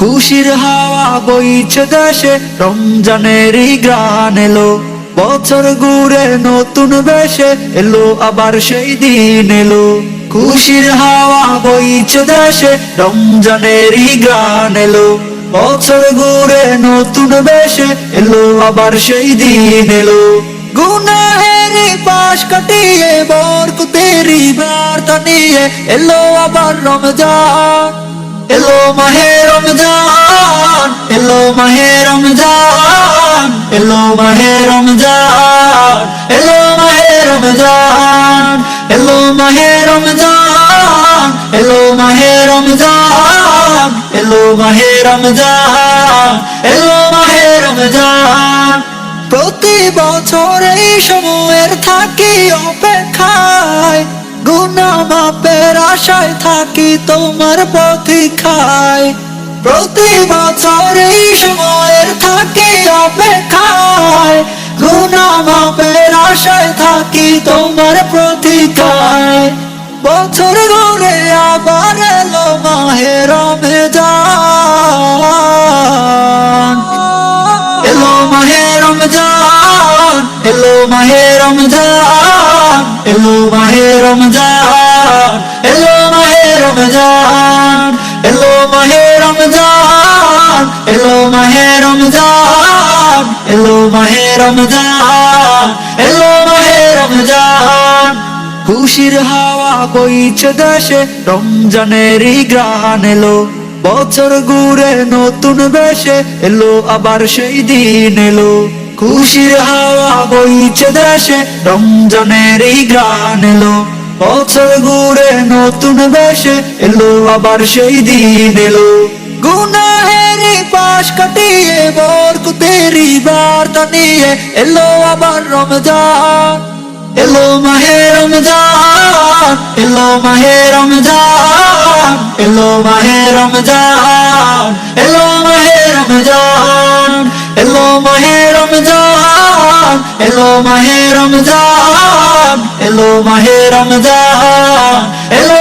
খুশির হাওয়া বইছে দেশে রমজানেরই গ্রান এলো। বছর ঘুরে নতুন বেশে এলো, আবার সেই দিন এলো। খুশির হাওয়া বইছে দেশে রমজানেরই গ্রান এলো। বছর ঘুরে নতুন বেশে এলো, আবার সেই দিন এলো। গুনাহেরি পাশ কাটিয়ে, বরকতেরি বার্তা নিয়ে এলো, আবার রমজান। এলো মাহে রমজান, এলো মাহে রমজান। এলো মাহে রমজান, এলো মাহে রমজান, এলো মাহে রমজান, এলো মাহে রমজান, এলো মাহে রমজান, এলো মাহে রমজান। প্রতি বছর এই সময়ের থাকি অপেক্ষায়, গুনা মাপের আশায় থাকি তোমার প্রতীক্ষায় প্রতি বছর এই সময়ের থাকি আশায় থাকি তোমার প্রতীক্ষায় বছর ঘুরে আবার এলো মাহে রমজান। এলো মাহে রমজান, এলো মাহে রমজান, এলো মাহে রমজান, এলো মাহে রমজান, এলো মাহে রমজান, এলো মাহে রমজান। এলো মাহে রমজান, এলো মাহে রমজান। খুশির হাওয়া বইছে দেশে রমজানেরই গ্রান এলো। বছর ঘুরে নতুন বেশে, এলো আবার সেই দিন এলো। খুশির হাওয়া বইছে দেশে রমজানেরই গ্রান এলো। বছর ঘুরে নতুন বেশে, এলো আবার সেই দিন এলো। গুনাহেরি নিয়ে এলো আবার রমজান। এলো মাহে রমজান, এলো মাহে রমজান, এলো মাহে রমজান, এলো মাহে রমজান, এলো মাহে রমজান, এলো মাহে রমজান, এলো মাহে রমজান, এলো